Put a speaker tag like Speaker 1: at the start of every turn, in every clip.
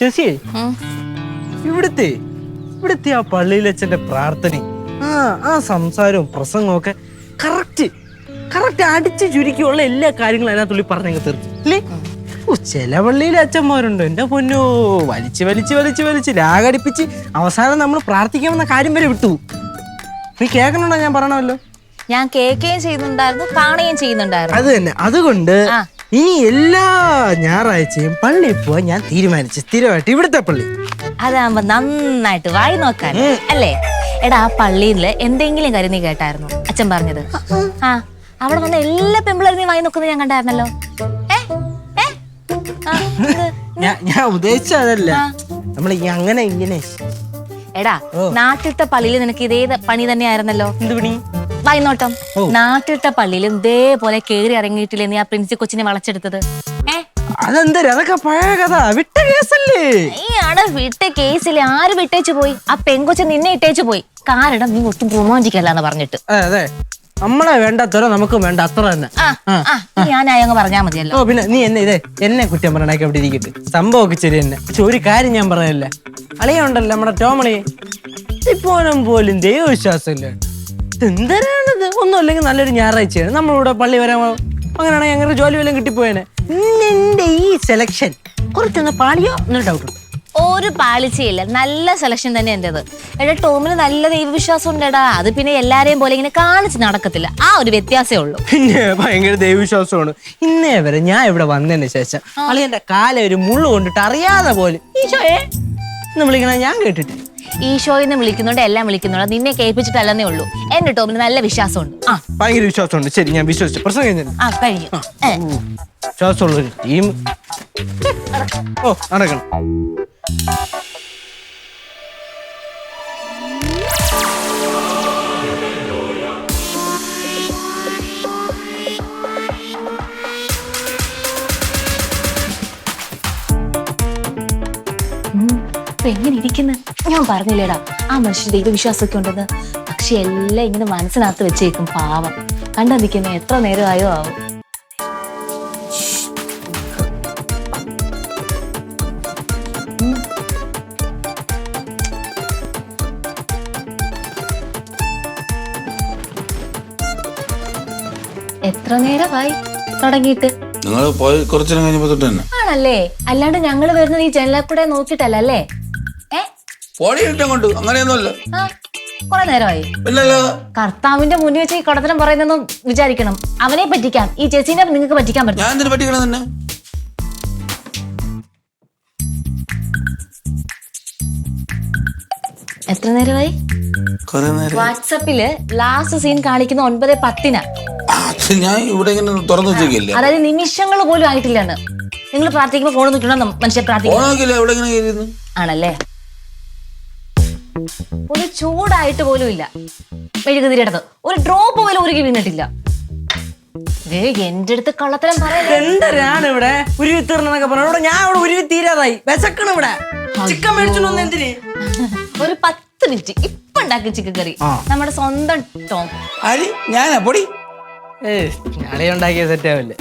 Speaker 1: ചേച്ചിയെ. ഇവിടുത്തെ ഇവിടുത്തെ ആ പള്ളിയിലച്ഛന്റെ പ്രാർത്ഥനയും ആ ആ സംസാരവും പ്രസംഗവും ഒക്കെ കറക്റ്റ് കറക്റ്റ് അടിച്ചു ചുരുക്കിയുള്ള എല്ലാ കാര്യങ്ങളും അതിനകത്തുള്ളി പറഞ്ഞങ്ങ് തീർത്തു അല്ലേ ഓ ചില പള്ളിയിലെ അച്ഛന്മാരുണ്ട്. എന്റെ പൊന്നോ വലിച്ച് വലിച്ച് വലിച്ച് വലിച്ച് ലാഗടിപ്പിച്ച് അവസാനം നമ്മൾ പ്രാർത്ഥിക്കാമെന്ന കാര്യം വരെ വിട്ടു. നീ കേൾക്കണുണ്ടോ ഞാൻ പറയണമല്ലോ?
Speaker 2: ഞാൻ കേൾക്കുകയും ചെയ്യുന്നുണ്ടായിരുന്നു കാണുകയും ചെയ്യുന്നുണ്ടായിരുന്നു.
Speaker 1: അത് തന്നെ. അതുകൊണ്ട്. ഇനി എല്ലാ ഞായറാഴ്ചയും പള്ളിയിൽ പോവാൻ ഞാൻ തീരുമാനിച്ചു. സ്ഥിരമായിട്ട് ഇവിടുത്തെ പള്ളി.
Speaker 2: അതാകുമ്പോ നന്നായിട്ട് വായി നോക്കാൻ. അല്ലേ? എടാ ആ പള്ളിയിൽ എന്തെങ്കിലും കാര്യം നീ കേട്ടായിരുന്നു? അച്ഛൻ പറഞ്ഞത്. ആ അവിടെ വന്ന എല്ലാ പെമ്പിളരും നീ വായി നോക്കുന്നത് ഞാൻ കണ്ടായിരുന്നല്ലോ. ഏ? ഏ? ആ, ഇത്.
Speaker 1: ഞാൻ ഉദ്ദേശിച്ചതല്ല. ഉദ്ദേശിച്ച നമ്മൾ ഈ അങ്ങനെ ഇങ്ങനെ.
Speaker 2: എടാ നാട്ടിലത്തെ പള്ളിയിൽ നിനക്ക് ഇതേ പണി തന്നെയായിരുന്നല്ലോ.
Speaker 1: എന്ത് പണി?
Speaker 2: വായിനോട്ടം. നാട്ടിട്ട പള്ളിയിലും ഇതേപോലെ കേറി ഇറങ്ങിയിട്ടില്ലേ നീ ആ പ്രിൻസി കൊച്ചിനെ വളച്ചെടുത്തത്.
Speaker 1: അതെന്തര അതൊക്കെ പഴയ കഥ. വിട്ട കേസല്ലേ?
Speaker 2: ഈ വിട്ട കേസിൽ ആര് വിട്ടേച്ചു പോയി? ആ പെങ്കൊച്ച് നിന്നെ ഇട്ടേച്ചു പോയി. കാരണം നീ ഒട്ടും റൊമാന്റിക്കല്ലാന്ന് പറഞ്ഞിട്ട്.
Speaker 1: അതെ. നമ്മളെ വേണ്ടാത്തവരോ നമുക്ക് വേണ്ട അത്ര തന്നെ.
Speaker 2: നീ ഞാനായങ്ങ് പറഞ്ഞാ മതിയല്ലോ.
Speaker 1: ഓ പിന്നെ നീ എന്നെ ഇതേ എന്നെ കുറ്റം പറയണൊക്കെ അവിടെ ഇരിക്കട്ടെ. സംഭവമൊക്കെ ശരി തന്നെ പക്ഷെ ഒരു കാര്യം ഞാൻ പറയല്ല? അളിയുണ്ടല്ലോ നമ്മുടെ ടോമണി. ഇപ്പോഴും പോലും ദൈവവിശ്വാസം ഇല്ല എന്തരാണിത് ഒന്നും അല്ലെങ്കിൽ നല്ലൊരു ഞായറാഴ്ചയാണ്. നമ്മളിവിടെ പള്ളി വരാൻ അങ്ങനെയാണെങ്കിൽ അങ്ങനെ ജോലി വല്ലതും കിട്ടിപ്പോയേനെ. നിന്റെ ഈ സെലക്ഷൻ കുറച്ചൊന്ന് പാളിയോ? എന്നൊരു ഡൗട്ട്
Speaker 2: ഒരു പാളിച്ചയില്ല. നല്ല സെലക്ഷൻ തന്നെ എന്റെത് എടാ ടോമിന് നല്ല ദൈവവിശ്വാസം ഉണ്ടെടാ അത് പിന്നെ എല്ലാരെയും പോലെ ഇങ്ങനെ കാണിച്ച് നടക്കത്തില്ല. ആ ഒരു വ്യത്യാസമേ ഉള്ളൂ.
Speaker 1: പിന്നെ ഭയങ്കര ദൈവവിശ്വാസമാണ്. ഇന്നേ വരെ ഞാൻ ഇവിടെ വന്നതിന് ശേഷം അളിയന്റെ കാല ഒരു മുള്ളു കൊണ്ടിട്ട് അറിയാതെ പോലും ഈശോയെ എന്ന് വിളിക്കണ ഞാൻ കേട്ടിട്ടില്ല.
Speaker 2: ഈശോയിന്ന് വിളിക്കുന്നുണ്ട് എല്ലാം വിളിക്കുന്നുണ്ട് നിന്നെ കേൾപ്പിച്ചിട്ടല്ലെന്നേ ഉള്ളൂ. എന്റെ ടോമിന് നല്ല വിശ്വാസമുണ്ട്. ആ.
Speaker 1: ഭയങ്കര വിശ്വാസമുണ്ട്. ശരി ഞാൻ വിശ്വസിച്ചു. പ്രശ്നം കഴിഞ്ഞു
Speaker 2: ആ കഴിഞ്ഞു. ഏ.
Speaker 1: വിശ്വാസമുള്ള ഒരു ടീം. ഓ നടക്കണം.
Speaker 2: ഇപ്പൊ എങ്ങനെ ഇരിക്കുന്നു? ഞാൻ പറഞ്ഞില്ലേടാ ആ മനുഷ്യൻ ദൈവവിശ്വാസമൊക്കെ ഉണ്ടെന്ന്. പക്ഷെ എല്ലാം ഇങ്ങനെ മനസ്സിനകത്ത് വെച്ചേക്കും പാവം. കണ്ടാ നിൽക്കുന്ന എത്ര നേരമായോ ആവും. എത്ര നേരമായി തുടങ്ങിയിട്ട്?
Speaker 3: നിങ്ങൾ പോയി കുറച്ചു നേരം കഴിഞ്ഞപ്പോ തൊട്ട് തന്നെ.
Speaker 2: ആണല്ലേ? അല്ലാണ്ട് ഞങ്ങൾ വരുന്നത് ഈ ജനലാക്കൂടെ കൂടെ നോക്കിയിട്ടല്ല അല്ലേ? ഏ
Speaker 3: പോടി ഇട്ടം കൊണ്ട് അങ്ങനെയൊന്നുമല്ല.
Speaker 2: ആ നേരമായി.
Speaker 3: ഇല്ലല്ലോ
Speaker 2: കർത്താവിന്റെ മുന്നിൽ വെച്ച് ഈ കടത്തനം പറയുന്ന വിചാരിക്കണം. അവനെ പറ്റിക്കാം. ഈ ചേച്ചീനെ നിങ്ങൾക്ക് പറ്റിക്കാൻ പറ്റും.
Speaker 3: ഞാൻ എന്തിനു പറ്റിക്കണം തന്നെ
Speaker 2: എത്ര നേരമായി?
Speaker 3: കുറെ നേരം
Speaker 2: വാട്സപ്പിൽ ലാസ്റ്റ് സീൻ കാണിക്കുന്ന ഒൻപത് പത്തിനാ.
Speaker 3: ഞാൻ ഇവിടെ ഇങ്ങനെ തുറന്നു വെച്ചേക്കില്ല?
Speaker 2: അതായത് നിമിഷങ്ങൾ പോലും ആയിട്ടില്ലാണ് നിങ്ങൾ പ്രാർത്ഥിക്കുമ്പോൾ ഫോൺ
Speaker 3: ഇവിടെ ഇങ്ങനെ കയറിയിരുന്നു?
Speaker 2: ആണല്ലേ? ഒരു ചൂടായിട്ട് പോലും ഇല്ല. മെഴുകുതിരിടത്ത് ഒരു ഡ്രോപ്പ് പോലും ഉരുകി വീണിട്ടില്ല എന്റെ അടുത്ത് കള്ളത്തരം പറയാ
Speaker 1: എന്തരാണ് ഇവിടെ ഉരുവി തീർന്നൊക്കെ പറഞ്ഞു. ഇവിടെ ഞാൻ ഇവിടെ ഉരുവി തീരാതായി. വിശക്കണം ഇവിടെ. ചിക്കൻ മേടിച്ചോണ്ട് എന്തിന്?
Speaker 2: ഒരു പത്ത് മിനിറ്റ്. ഇപ്പൊ ഉണ്ടാക്കി ചിക്കൻ കറി. നമ്മുടെ സ്വന്തം ടോം.
Speaker 3: അരി ഞാനാ പൊടി.
Speaker 1: ഏ ഉണ്ടാക്കിയ സെറ്റ് ആവില്ലേ.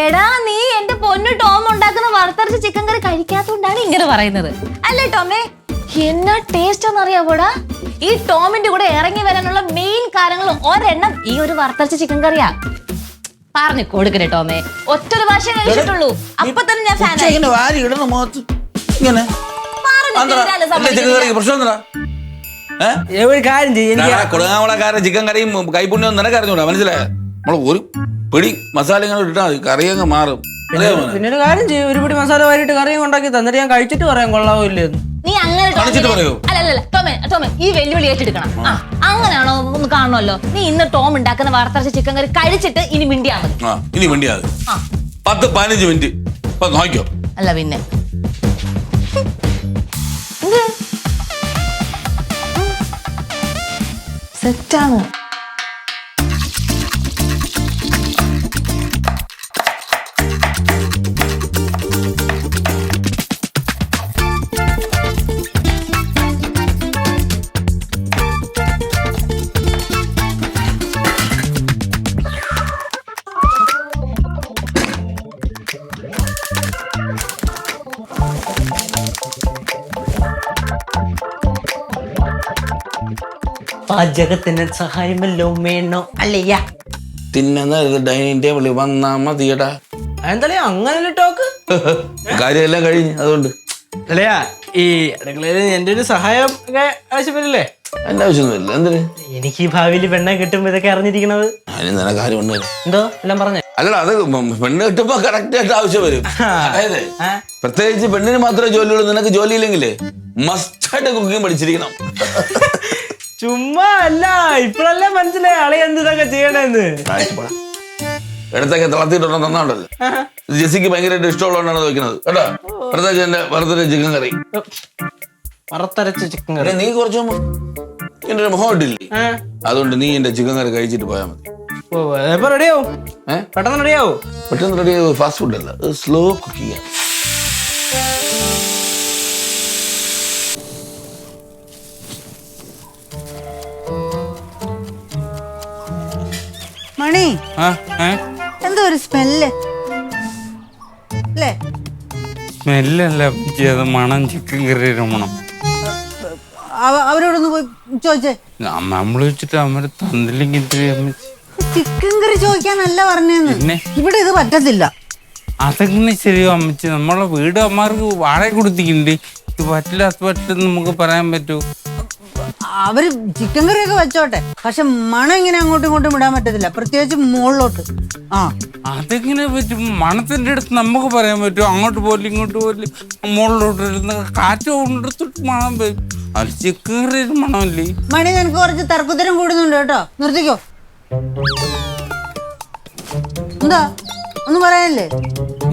Speaker 2: എടാ നീ എന്റെ പൊന്നു ടോം ഉണ്ടാക്കുന്ന വറുത്തരച്ച ചിക്കൻ കറി കഴിക്കാത്തോണ്ടാണ് ഇങ്ങനെ പറയുന്നത്. അല്ലേ ടോമേ? എന്നാ ടേസ്റ്റ് കൂടാ ഈ ടോമിന്റെ കൂടെ ഇറങ്ങി വരാനുള്ള മെയിൻ കാര്യങ്ങൾ ഒരെണ്ണം ഈ ഒരു വറുത്തരച്ച ചിക്കൻ കറിയാ. പറഞ്ഞു കൊടുക്കണേ ടോമേ. ഒറ്റൊരു ഭാഷ കഴിച്ചിട്ടുള്ളൂ. അപ്പൊ തന്നെ ഞാൻ
Speaker 3: ഇങ്ങനെ വാരി ഇടണ മുഖത്ത് ഇങ്ങനെ
Speaker 1: ഒരു കാര്യം
Speaker 3: ചിക്കൻ കറിയും കൈപുണ്യം നിനക്ക് അറിഞ്ഞൂടാ മനസ്സിലായ? നമ്മൾ ഒരു പിടി മസാല ഇങ്ങനെ ഇട്ടാ മതി. കറി അങ്ങ് മാറും.
Speaker 1: പിന്നെ ഒരു കാര്യം ചെയ്യും. ഒരു പിടി മസാല വാരിയിട്ട് കറിയും ഉണ്ടാക്കി തന്നിട്ട് ഞാൻ കഴിച്ചിട്ട് പറയാൻ കൊള്ളാവോ ഇല്ലെന്ന്
Speaker 2: നീ അങ്ങനെ
Speaker 3: കാണിച്ചിട്ട് പറയോ?
Speaker 2: അല്ലല്ല അല്ല അല്ല, ടോമേ ടോമേ ഈ വെല്ലുവിളി ഏറ്റെടുക്കണം. ആ. അങ്ങനെയാണോ ഒന്ന് കാണണമല്ലോ? നീ ഇന്ന് ടോം ഉണ്ടാക്കുന്ന വറുത്തരച്ച ചിക്കൻ കറി കഴിച്ചിട്ട് ഇനി മിണ്ടിയാ മതി.
Speaker 3: ആ ഇനി വേണ്ടിയാത്
Speaker 2: ആ.
Speaker 3: പത്ത് പതിനഞ്ച് മിനിറ്റ്. ഇപ്പൊ നോക്കിയോ
Speaker 2: അല്ല പിന്നെ. സെറ്റാണ്.
Speaker 1: പാചകത്തിന് സഹായമല്ലോ വേണോ അല്ലയ്യ.
Speaker 3: തിന്നുന്ന ഡൈനിങ് ടേബിളിൽ വന്നാ മതിയടാ.
Speaker 1: എന്താ അങ്ങനെ ടോക്ക്?
Speaker 3: കാര്യമെല്ലാം കഴിഞ്ഞു അതുകൊണ്ട്.
Speaker 1: അല്ലയാ ഈ അടുക്കളയിൽ എന്റെ ഒരു സഹായം ഒക്കെ ആവശ്യപ്പെടില്ലേ?
Speaker 3: എന്റെ ആവശ്യമൊന്നുമില്ല. എന്തിന്?
Speaker 1: എനിക്ക് ഈ ഭാവിയിൽ പെണ്ണെ കിട്ടുമ്പോ ഇതൊക്കെ അറിഞ്ഞിരിക്കണത്.
Speaker 3: അതിന് കാര്യം ഉണ്ട്
Speaker 1: എന്തോ? എല്ലാം പറഞ്ഞേ?
Speaker 3: അല്ലടാ അത് പെണ്ണ് കിട്ടുമ്പോ കറക്റ്റ് ആയിട്ട് ആവശ്യം വരും. അതായത് പ്രത്യേകിച്ച് പെണ്ണിന് മാത്രമേ ജോലിയുള്ളൂ നിനക്ക് ജോലിയില്ലെങ്കിലേ മസ്റ്റായിട്ട് കുക്കിംഗ് പഠിച്ചിരിക്കണം.
Speaker 1: ചുമ്മാ അല്ല ഇപ്പഴല്ലേ മനസ്സിലായി അളി എന്ത് ഇതൊക്കെ ചെയ്യണെന്ന്.
Speaker 3: ഇടത്തൊക്കെ തിളത്തിയിട്ടുണ്ടോ തന്നാണ്ടല്ലോ ജെസ്സിക്ക് ഭയങ്കരമായിട്ട് ഇഷ്ടമുള്ളതുകൊണ്ടാണ് വെക്കുന്നത് കേട്ടോ? പ്രത്യേകിച്ച് എന്റെ വറുത്തൊരു ചിക്കൻ കറി.
Speaker 1: വറുത്തരച്ച ചിക്കൻ കറി.
Speaker 3: നീ കുറച്ച് എന്റെ ഒരു മുഖം ഇട്ടില്ലേ? അതുകൊണ്ട് നീ എന്റെ ചിക്കൻ കറി കഴിച്ചിട്ട് പോയാ മതി.
Speaker 1: റെഡിയാവും പെട്ടെന്ന് റെഡിയാവും
Speaker 3: പെട്ടെന്ന് റെഡി ഫാസ്റ്റ് ഫുഡ് അല്ല. സ്ലോ കുക്കിംഗ്
Speaker 4: മണി എന്തോ ഒരു സ്മെല്ല്. അല്ലേ
Speaker 5: സ്മെല്ലല്ല അത് മണം ചിക്കൻ കറിയുടെ മണം.
Speaker 4: അവ- അവരോടൊന്ന് പോയി ചോദിച്ചേ.
Speaker 5: നമ്മൾ വെച്ചിട്ട് അവർ തന്നില്ലെങ്കിൽ
Speaker 4: ചിക്കൻ കറി ചോദിക്കാനല്ല പറഞ്ഞേന്ന്.
Speaker 5: പിന്നെ?
Speaker 4: ഇവിടെ ഇത് പറ്റത്തില്ല.
Speaker 5: അതെങ്ങനെ ശരിയോ അമ്മച്ചി? നമ്മളെ വീട് അമ്മമാർക്ക് വാടക കൊടുത്തിട്ടുണ്ട്. ഇത് പറ്റില്ല അത് പറ്റില്ല നമുക്ക് പറയാൻ പറ്റൂ.
Speaker 4: അവർ ചിക്കൻ കറിയൊക്കെ വെച്ചോട്ടെ. പക്ഷെ മണം ഇങ്ങനെ അങ്ങോട്ടും ഇങ്ങോട്ടും വിടാൻ പറ്റത്തില്ല. പ്രത്യേകിച്ച് മുകളിലോട്ട് ആ.
Speaker 5: അതെങ്ങനെ പറ്റും? മണത്തിന്റെ അടുത്ത് നമുക്ക് പറയാൻ പറ്റും അങ്ങോട്ട് പോലും ഇങ്ങോട്ട് പോലും മുകളിലോട്ട് ഇരുന്ന് കാറ്റ് കൊണ്ടെടുത്തിട്ട് മണം വരും. അത് ചിക്കൻ കറി മണമല്ലേ?
Speaker 4: മണി നിനക്ക് കുറച്ച് തർക്കുത്തരം കൂടുന്നുണ്ട് കേട്ടോ. നിർത്തിക്കോ. എന്താ? ഒന്നും പറയാനില്ലേ?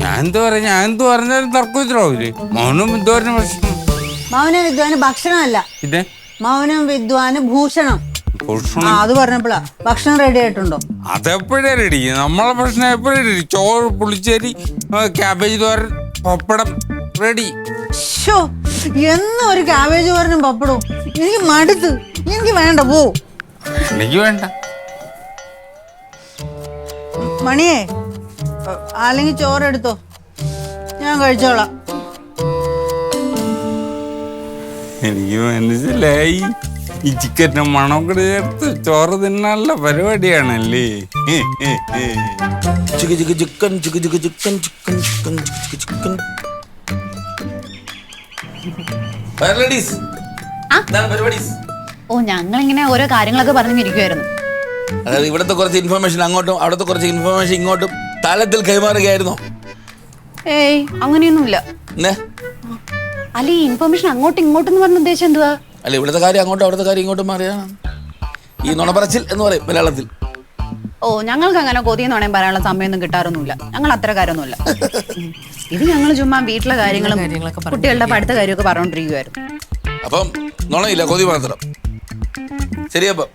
Speaker 5: ഞാൻ എന്ത് പറയാ? ഞാൻ എന്ത് പറഞ്ഞാലും തർക്കത്തിലാവൂലേ മൗനം എന്തോരം ഭക്ഷണം
Speaker 4: മൗന വിദ്വാന് ഭക്ഷണമല്ല.
Speaker 5: പിന്നെ?
Speaker 4: മൗനം വിദ്വാന് ഭൂഷണം. ആ അത് പറഞ്ഞപ്പോഴാ ഭക്ഷണം റെഡി ആയിട്ടുണ്ടോ?
Speaker 5: അതെപ്പോഴേ റെഡി നമ്മളെ ഭക്ഷണം എപ്പോഴും റെഡി ചോറ് പുളിശ്ശേരി ക്യാബേജ് തോരൻ പപ്പടം റെഡി
Speaker 4: ഷോ എന്നും ഒരു കാബേജ് തോരനും പപ്പടവും. എനിക്ക് മടുത്ത്. എനിക്ക് വേണ്ട പോ.
Speaker 5: എനിക്ക് വേണ്ട.
Speaker 4: മണിയേ അല്ലെങ്കിൽ ചോറെടുത്തോ ഞാൻ കഴിച്ചോളാം.
Speaker 5: എനിക്ക് മനസ്സിലായി. ഈ ചിക്കന്റെ മണം കൂടെ ചേർത്ത് ചോറ് തിന്നാനുള്ള പരിപാടിയാണല്ലേ?
Speaker 3: Chick chick chicken chick chick chicken chicken chicken chick
Speaker 2: ഓ ഞങ്ങൾ ഇങ്ങനെ ഓരോ കാര്യങ്ങളൊക്കെ പറഞ്ഞിരിക്കുവായിരുന്നു.
Speaker 3: അതായത് ഇവിടുത്തെ കുറച്ച് ഇൻഫർമേഷൻ അങ്ങോട്ടും അവിടുത്തെ കുറച്ച് ഇൻഫർമേഷൻ ഇങ്ങോട്ടും തലത്തിൽ കൈമാറുകയായിരുന്നോ.
Speaker 2: ഏയ് അങ്ങനെയൊന്നുമില്ല. അല്ല ഈ ഇൻഫർമേഷൻ അങ്ങോട്ടും ഇങ്ങോട്ടും എന്ന് പറഞ്ഞ ഉദ്ദേശം എന്തുവാ?
Speaker 3: അല്ല ഇവിടുത്തെ കാര്യം അങ്ങോട്ടും അവിടുത്തെ കാര്യം ഇങ്ങോട്ടും മാറിയാണ് ഈ നുണപറച്ചിൽ എന്ന് പറയും മലയാളത്തിൽ.
Speaker 2: ഓ ഞങ്ങൾക്ക് അങ്ങനെ കൊതിയെന്ന് വേണമെങ്കിൽ പറയാനുള്ള സമയമൊന്നും കിട്ടാറൊന്നുമില്ല. ഞങ്ങൾ അത്ര കാര്യമൊന്നുമില്ല. ഇത് ഞങ്ങൾ ചുമ്മാ വീട്ടിലെ കാര്യങ്ങളും കുട്ടികളുടെ പഠിത്ത കാര്യമൊക്കെ പറഞ്ഞോണ്ടിരിക്കുവായിരുന്നു
Speaker 3: അപ്പം നുണയില്ല കൊതി മാത്രം. ശരിയപ്പം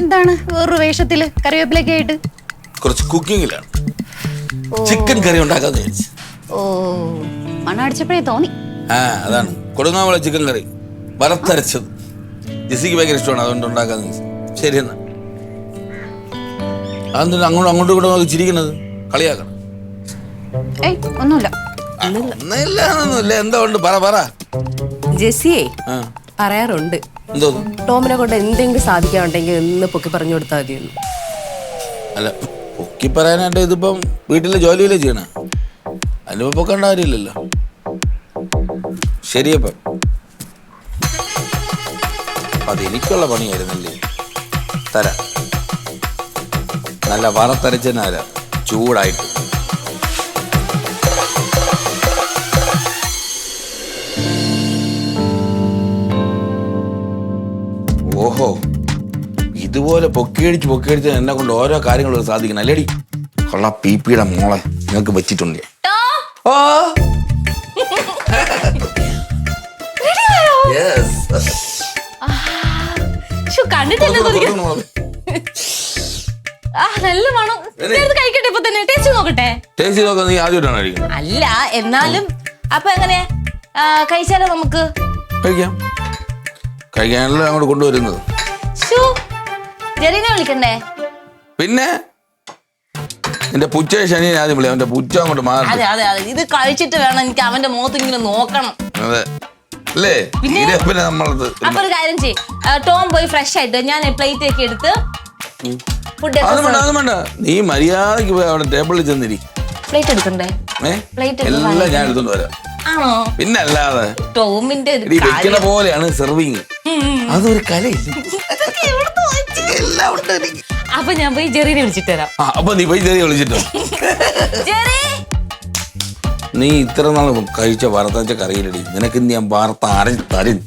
Speaker 2: എന്താണ് വേറൊരു വേഷത്തിൽ കറിവേപ്പിലൊക്കെ ആയിട്ട്?
Speaker 3: കുറച്ച് കുക്കിങ്ങിലാണ് ചിക്കൻ കറി ഉണ്ടാക്കാൻ വിചാരിച്ചു.
Speaker 2: ഓ. മണം അടിച്ചപ്പോഴേ തോന്നി.
Speaker 3: ആ അതാണ്. കൊടുങ്ങാമള ചിക്കൻ കറി വറുത്തരച്ചത്. ജെസ്സിക്ക് ഭയങ്കര ഇഷ്ടമാണ് അതുകൊണ്ട് ഉണ്ടാക്കാൻ ശരി എന്നാ. അതെന്തിനാ അങ്ങോട്ടും അങ്ങോട്ടും കൂടെ നോക്കി ചിരിക്കണത് കളിയാക്കണം.
Speaker 2: ഏയ് ഒന്നുമില്ല.
Speaker 3: ഒന്നുമില്ല ഒന്നുമില്ല. എന്താ ഉണ്ട്? പറ പറ.
Speaker 6: ജെസ്സിയെ
Speaker 3: ആ.
Speaker 6: പറയാറുണ്ട്.
Speaker 3: എന്തോ?
Speaker 6: ടോമിനെ കൊണ്ട് എന്തെങ്കിലും സാധിക്കാനുണ്ടെങ്കിൽ ഇന്ന് പൊക്കി പറഞ്ഞു കൊടുത്താൽ മതിയെന്ന്.
Speaker 3: അല്ല പൊക്കി പറയാനായിട്ട് ഇതിപ്പം വീട്ടിലെ ജോലിയിലേ ചെയ്യണ അതിനിപ്പോ പൊക്കേണ്ട കാര്യമില്ലല്ലോ ശരിയപ്പം അതെനിക്കുള്ള പണിയായിരുന്നല്ലേ? തരാം. നല്ല വറത്തരച്ചനാര. ചൂടായിട്ട്. ഓഹോ. ഇതുപോലെ പൊക്കിയടിച്ച് പൊക്കിയടിച്ച് എന്നെ കൊണ്ട് ഓരോ കാര്യങ്ങളും സാധിക്കണം. അല്ലേടി? കൊള്ള പി പിയുടെ മോളെ നിങ്ങൾക്ക് വെച്ചിട്ടുണ്ട്. ഓ Yes.
Speaker 2: ശ്ശോ, കണ്ടിട്ടില്ല നല്ല മണം. ചേർത്ത് കഴിക്കട്ടെ ഇപ്പൊ തന്നെ? ടേസ്റ്റ് നോക്കട്ടെ?
Speaker 3: ടേസ്റ്റ് നോക്കാൻ നീ ആദ്യമായിട്ടാണ് കഴിക്കുന്നത്?
Speaker 2: അല്ല എന്നാലും അപ്പൊ എങ്ങനെ? കഴിച്ചാലോ നമുക്ക്?
Speaker 3: കഴിക്കാം. കഴിക്കാനല്ലോ അങ്ങോട്ട് കൊണ്ടുവരുന്നത്.
Speaker 2: ജെറീനെ വിളിക്കണ്ടേ?
Speaker 3: പിന്നെ? എന്റെ പുച്ച ശനി ഞാൻ വിളി അവന്റെ പുച്ച അങ്ങോട്ട് മാറി.
Speaker 2: അതെ അതെ അതെ. ഇത് കഴിച്ചിട്ട് വേണം എനിക്ക് അവന്റെ മുഖത്ത് ഇങ്ങനെ നോക്കണം.
Speaker 3: അതെ. അല്ലേ? ഇത് പിന്നെ നമ്മളത്
Speaker 2: അപ്പൊ ഒരു കാര്യം ചെയ്യ്. ആ, ടോം പോയി ഫ്രഷ് ആയിട്ട് ഞാൻ പ്ലേറ്റ് ഒക്കെ എടുത്ത് ഫുഡ്
Speaker 3: അത് വേണ്ട അത് വേണ്ട. നീ മര്യാദയ്ക്ക് പോയി അവിടെ ടേബിളിൽ ചെന്നിരി.
Speaker 2: പ്ലേറ്റ് എടുക്കണ്ടേ?
Speaker 3: ഏ?
Speaker 2: Plate
Speaker 3: എല്ലാം ഞാൻ എടുത്തോണ്ട് വരാം.
Speaker 2: ആണോ?
Speaker 3: പിന്നെ അല്ലാതെ
Speaker 2: ടോമിന്റെ ഒരു
Speaker 3: വെക്കണ
Speaker 2: കാര്യം.
Speaker 3: പോലെയാണ് സെർവിങ് അതൊരു കലയില്ല? എല്ലാം ഉണ്ട് എനിക്ക്.
Speaker 2: അപ്പൊ ഞാൻ പോയി ജെറിനെ വിളിച്ചിട്ട് വരാം.
Speaker 3: ആ, അപ്പൊ നീ പോയി ചെറിയ വിളിച്ചിട്ടോ
Speaker 2: ജെറി!
Speaker 3: നീ ഇത്ര നാൾ കഴിച്ച വറുത്തച്ച കറിയിലടി നിനക്ക് ഇന്ന് ഞാൻ വാർത്ത അരഞ്ഞ് തരും.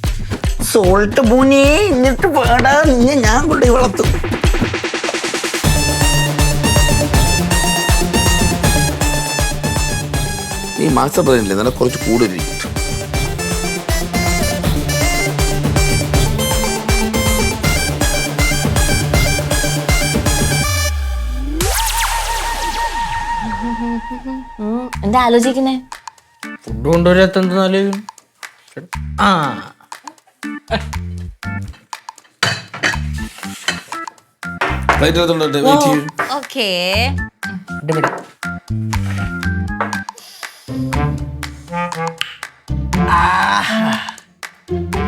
Speaker 3: സോൾട്ട് പൂനെ എന്നിട്ട് പാടാ നിന്നെ ഞാൻ കൊണ്ടു വളർത്തും. നീ മാസ്റ്റർ ബ്രെയിനില്ലേ നിനക്ക് കുറച്ച് കൂടുതലിരിക്കും
Speaker 2: എന്താ ആലോചിക്കുന്നേ?
Speaker 1: ഫുഡ് കൊണ്ടുവരാത്ത എന്തെന്നാലും ആ.
Speaker 3: ഫ്ലൈറ്റ് എടുത്തോണ്ട് വെയിറ്റ് ചെയ്യും.
Speaker 2: ഓക്കേ.
Speaker 1: ഇവിടെ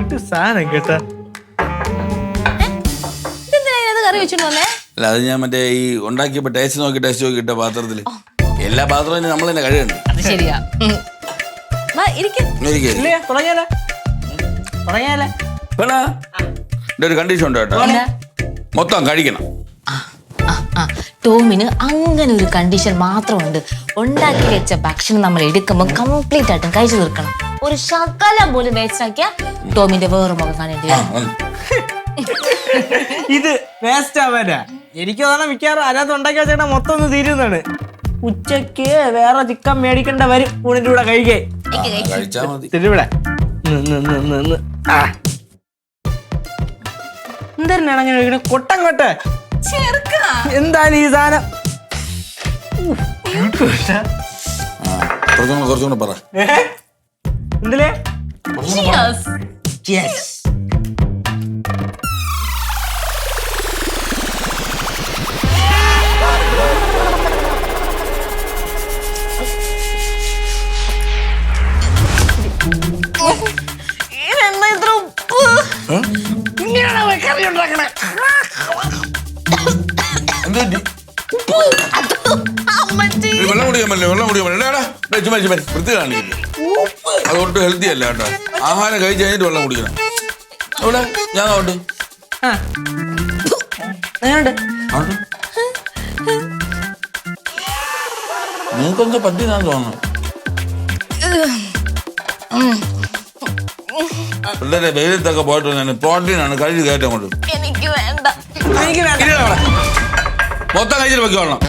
Speaker 1: ഇത് സാധനം കേട്ടാ.
Speaker 2: ഇതെന്തിനാ ഇത് കറി വെച്ചിട്ടുണ്ടോ
Speaker 3: അല്ല അത് ഞാൻ മറ്റേ ഈ ഉണ്ടാക്കിയപ്പോ ടേസ്റ്റ് നോക്കി ടേസ്റ്റ് നോക്കി ഇട്ട പാത്രത്തിൽ. എല്ലാ പാത്രവും നമ്മൾ തന്നെ കഴുകണ്ടേ?
Speaker 2: അത് ശരിയാ. വാ, ഇരിക്ക്.
Speaker 3: എനിക്ക്
Speaker 1: ഇല്ലേ തുടങ്ങിയാലേ? തുടങ്ങിയാലേ?
Speaker 3: വേണാ? എന്റെ ഒരു കണ്ടീഷൻ ഉണ്ട് കേട്ടോ. മൊത്തം കഴിക്കണം
Speaker 2: ആ, ആ. ടോമിന് അങ്ങനെ ഒരു കണ്ടീഷൻ മാത്രമുണ്ട്. ഉണ്ടാക്കി വെച്ച ഭക്ഷണം നമ്മൾ എടുക്കുമ്പോൾ കംപ്ലീറ്റ് ആയിട്ടും കഴിച്ചു തീർക്കണം. ഒരു ശകലം പോലും വേസ്റ്റാക്കിയാ ടോമിന്റെ വേറെ മുഖം കാണേണ്ടി വരും.
Speaker 1: ഇത് വേസ്റ്റ് ആവാനാ. എനിക്ക് തോന്നാൻ മിക്കവാറും അതിനകത്ത് ഉണ്ടാക്കി വെച്ചേട്ടാ മൊത്തം ഒന്ന് തീരുന്നതാണ്. ഉച്ചയ്ക്ക് വേറെ ചിക്കൻ മേടിക്കേണ്ട വരും ഊണിന്റെ കൂടെ കഴിക്കേ.
Speaker 3: കഴിച്ചാ മതി.
Speaker 1: തിരുവിടെ എന്താണ് അങ്ങനെ കഴിക്കണേ കൊട്ടം കൊട്ടെ? എന്താണ് ഈ സാധനം.
Speaker 3: ആ കുറച്ചുകൂടെ പറ?
Speaker 1: എന്തിലേ?
Speaker 2: Cheers. ഉപ്പ്
Speaker 3: എന്ത് ഉണ്ടാക്കണേ വെള്ളം കുടിക്കാമല്ലേ വെള്ളം കുടിക്കാമല്ലേ ചുമ്മാ ചുമ്മാ വൃത്തി കാണിക്കില്ല അതുകൊണ്ട് ഹെൽത്തി അല്ല കേട്ടോ. ആഹാരം കഴിച്ച് കഴിഞ്ഞിട്ട് വെള്ളം കുടിക്കണം. അവിടെ ഞാൻ അവിടെ
Speaker 1: ആ. എങ്ങനുണ്ട്?
Speaker 3: നിങ്ങൾക്കൊക്കെ പറ്റിയെന്നാന്ന് തോന്നുന്നു. പിള്ളേരെ വെയിലത്തൊക്കെ പോയിട്ട് ഞാൻ പ്രോട്ടീനാണ് കഴിച്ച് കയറ്റം കൊണ്ട്.
Speaker 2: എനിക്ക് വേണ്ട.
Speaker 1: എനിക്ക് വേണ്ട.
Speaker 3: ഇരിക്കണം അവിടെ. മൊത്തം കഴിച്ചിട്ട് വെക്കണം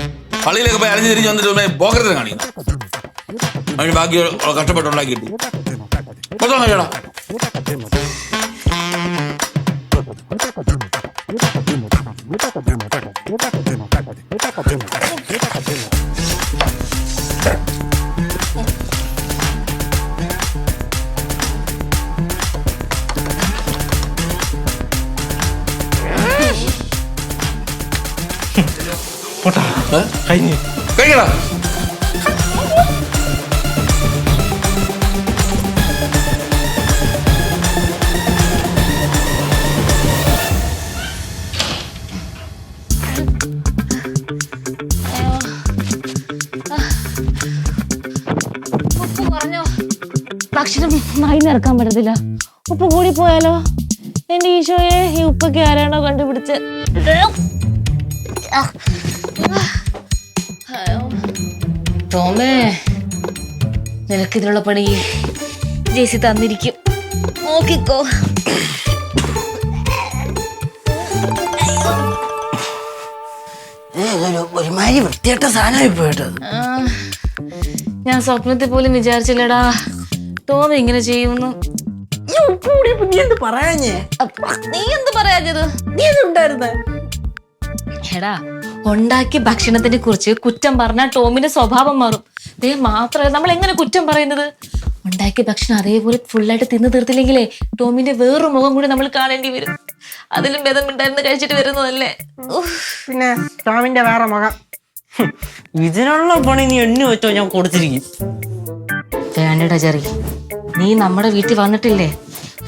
Speaker 3: പള്ളിയിലൊക്കെ പോയി അരഞ്ഞു തിരിഞ്ഞ് വന്നിട്ട് പോക്കരത്തിന് കാണിക്കും. അതിന് ബാക്കി കഷ്ടപ്പെട്ട് ഉണ്ടാക്കിയിട്ട്. മൊത്തം കഴിയണം
Speaker 1: പോട്ടാ കഴിഞ്ഞു.
Speaker 3: കഴിക്കടാ.
Speaker 2: ഉപ്പ് കുറഞ്ഞോ? ഇറക്കാൻ പറ്റത്തില്ല. ഉപ്പ് കൂടി പോയാലോ? എന്റെ ഈശോയെ ഈ ഉപ്പൊക്കെ ആരാണോ കണ്ടുപിടിച്ച് ടോമേ നിനക്ക് ഇതിനുള്ള പണി ജേസി തന്നിരിക്കും. നോക്കിക്കോ.
Speaker 1: ഒരുമാതിരി വൃത്തിയായിട്ട സാധനമായി പോയിട്ടത്.
Speaker 2: ഞാൻ സ്വപ്നത്തിൽ പോലും വിചാരിച്ചില്ലടാ. തോമ ഇങ്ങനെ
Speaker 1: ചെയ്യുന്നു. നീ എന്ത് പറയാഞ്ഞേ?
Speaker 2: നീ എന്ത് പറയാഞ്ഞത്?
Speaker 1: നീ എന്തുണ്ടായിരുന്നേ?
Speaker 2: എടാ ഉണ്ടാക്കിയ ഭക്ഷണത്തിനെ കുറിച്ച് കുറ്റം പറഞ്ഞാൽ ടോമിന്റെ സ്വഭാവം മാറും. ദേ മാത്രമല്ല നമ്മൾ എങ്ങനെ കുറ്റം പറയുന്നത്? ഉണ്ടാക്കിയ ഭക്ഷണം അതേപോലെ ഫുള്ളായിട്ട് തിന്നു തീർത്തില്ലെങ്കിലേ ടോമിന്റെ വേറൊരു മുഖം കൂടി നമ്മൾ കാണേണ്ടി വരും. അതിലും ഭേദം ഉണ്ടായിരുന്നു കഴിച്ചിട്ട് വരുന്നതല്ലേ?
Speaker 1: പിന്നെ ടോമിന്റെ വേറെ മുഖം. ഇതിനുള്ള പണി നീ എണ്ണി വെച്ചോ ഞാൻ കൊടുത്തിരിക്കും.
Speaker 2: വേണ്ടടാ ചെറി നീ നമ്മുടെ വീട്ടിൽ വന്നിട്ടില്ലേ?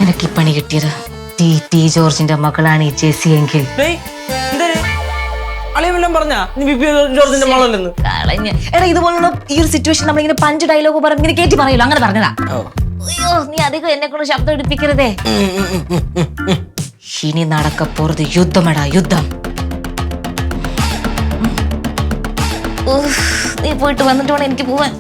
Speaker 2: നിനക്ക് ഈ പണി കിട്ടിയത് ടി ടി ജോർജിന്റെ മകളാണ് ഈ ജെസി എങ്കിൽ?
Speaker 1: അളിയൻ പറഞ്ഞ നീ ബിപി ജോർജിന്റെ മോളല്ലെന്ന്.
Speaker 2: കളഞ്ഞ്. എടാ ഇതുപോലുള്ള ഈ ഒരു സിറ്റുവേഷൻ നമ്മളിങ്ങനെ പഞ്ച് ഡയലോഗ് പറഞ്ഞ് ഇങ്ങനെ കേറ്റി പറയല്ലോ അങ്ങനെ പറഞ്ഞതാ. അയ്യോ നീ അധികം എന്നെ കൊണ്ട് ശബ്ദം എടുപ്പിക്കരുതേ. ഇനി നടക്ക പോറത് യുദ്ധമടാ യുദ്ധം. നീ പോയിട്ട് വന്നിട്ട് വേണം എനിക്ക് പോവാൻ.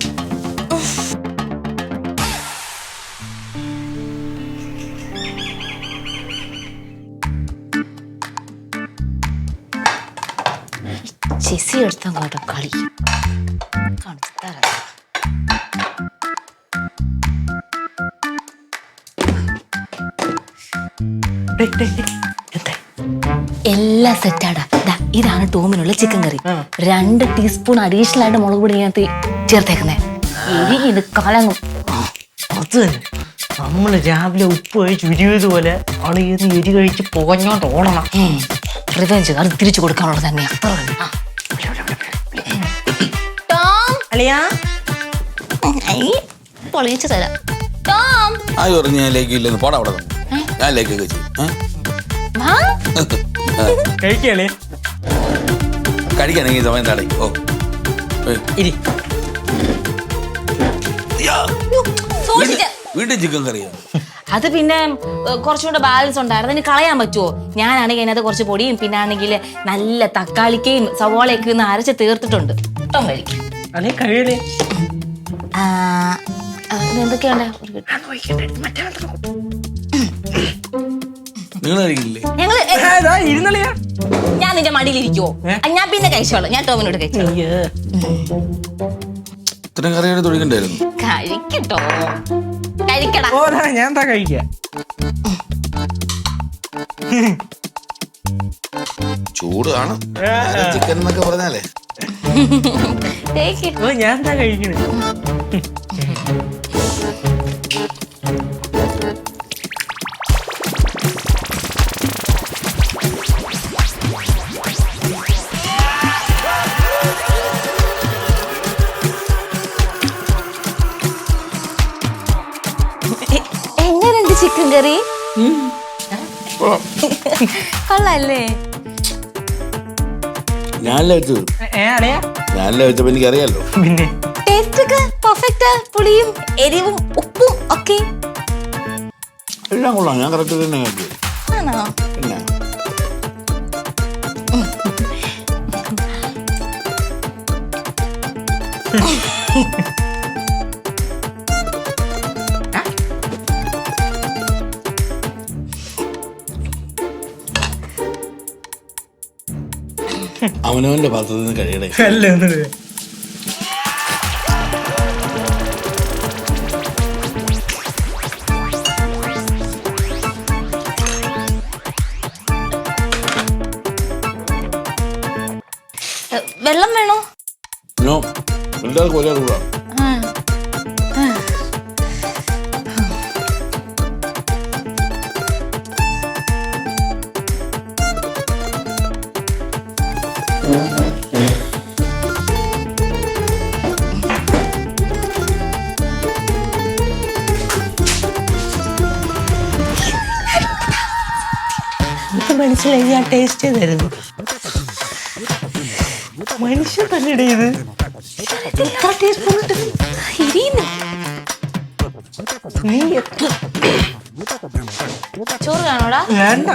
Speaker 2: ചെസി എടുത്തങ്ങോട്ട് കളി കാണിച്ചു തരാം
Speaker 1: ഡേയ്, ഡേയ്, ഡേയ്.
Speaker 2: എല്ലാം സെറ്റാടാ. ഇതാണ് ടോമിനുള്ള ചിക്കൻ കറി. രണ്ട് ടീസ്പൂൺ അഡീഷണൽ ആയിട്ട് മുളക് പൊടി ഇതിനകത്ത് ചേർത്തേക്കുന്നേ. എരിഞ്ഞിത് കലങ്ങും.
Speaker 1: അത് തന്നെ. നമ്മൾ രാവിലെ ഉപ്പ് കഴിച്ച് ഉരുവിയതുപോലെ അളിയെന്ന് എരി കഴിച്ച് പുകഞ്ഞോണ്ട് ഓടണം.
Speaker 2: റിവെഞ്ച് അത് തിരിച്ചു കൊടുക്കാനുള്ളത് തന്നെ അത്ര. ടോം?
Speaker 1: അളിയാ?
Speaker 2: പൊളിയിച്ച് തരാം. ടോം?
Speaker 3: ആയി പറഞ്ഞു ഞാൻ ലേക്ക് ഇല്ലെന്ന് പോടാ അവിടെ ഞാൻ ലേക്ക് കഴിച്ചു
Speaker 2: വാ.
Speaker 1: കഴിക്കണേ
Speaker 3: കഴിക്കാനെങ്കിൽ സമയം താളി ഓ.
Speaker 1: ഇരി.
Speaker 3: വീട്ടിൽ ചിക്കൻ കറിയാ.
Speaker 2: അത് പിന്നെ കുറച്ചുകൂടെ ബാലൻസ് ഉണ്ടായിരുന്നു. അതിന് കളയാൻ പറ്റുമോ ഞാനാണെങ്കിൽ അതിനകത്ത് കുറച്ച് പൊടിയും പിന്നെ ആണെങ്കിൽ നല്ല തക്കാളിക്കയും സവോളയൊക്കെ ഒന്ന് അരച്ച് തീർത്തിട്ടുണ്ട്. ഒട്ടും കഴിക്കും ഞാൻ നിന്റെ മടിയിലിരിക്കുവോ? ഞാൻ പിന്നെ കഴിച്ചോളാം. ഞാൻ ടോമിനോട് കഴിച്ചു
Speaker 3: ഇത്രയും കറിയുടെ തൊഴിക്കണ്ടായിരുന്നു.
Speaker 2: കഴിക്കട്ടോ. കഴിക്കടാ.
Speaker 1: ഓ ദാ, ഞാൻ എന്താ കഴിക്ക.
Speaker 3: ചൂടാണ് ചിക്കൻ എന്നൊക്കെ പറഞ്ഞാലേ.
Speaker 1: ഓ ഞാൻ എന്താ കഴിക്കണേ.
Speaker 2: ചിക്കൻ കറി കൊള്ളല്ലേ?
Speaker 3: ഞാനല്ലേ വെച്ചത് ഞാനല്ലേ വെച്ചപ്പോ എനിക്ക് അറിയാലോ
Speaker 1: പിന്നെ?
Speaker 2: ടേസ്റ്റ് ഒക്കെ പെർഫെക്റ്റ് പുളിയും എരിവും ഉപ്പും ഒക്കെ.
Speaker 3: എല്ലാം കൊള്ളാം. ഞാൻ കറക്റ്റ് തന്നെ
Speaker 2: ആണോ?
Speaker 3: പിന്നെ? അവനവന്റെ പാത്രത്തിൽ നിന്ന് കഴിയണേ.
Speaker 1: അല്ല ടേസ്റ്റ് ചെയ്തായിരുന്നു. മനുഷ്യൻ തന്നെ ഇത്. നീ
Speaker 2: ചോറ് കാണോടാ
Speaker 1: വേണ്ട.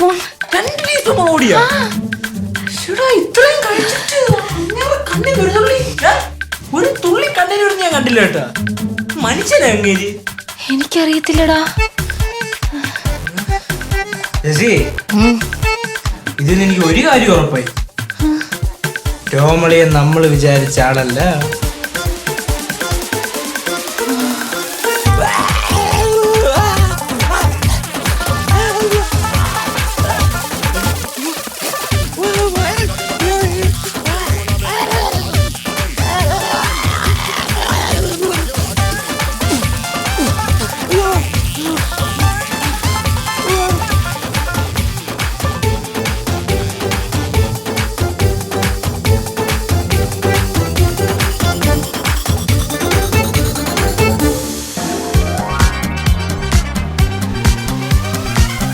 Speaker 2: ടീസ്പൂൺ രണ്ട് ടീസ്പൂൺ
Speaker 1: ഓടിയാ ഇത്രയും കഴിച്ചിട്ട് അങ്ങനെ കണ്ണിൽ ഒരു തുള്ളി ഒരു തുള്ളി കണ്ണിൽ ഒരു ഞാൻ കണ്ടില്ല കേട്ടാ. മനുഷ്യനാ അങ്ങേര്
Speaker 2: എനിക്കറിയത്തില്ലടാ.
Speaker 1: രസി ഇതിന് എനിക്ക് ഒരു കാര്യം ഉറപ്പായി. രോമളിയെ നമ്മൾ വിചാരിച്ച ആളല്ല.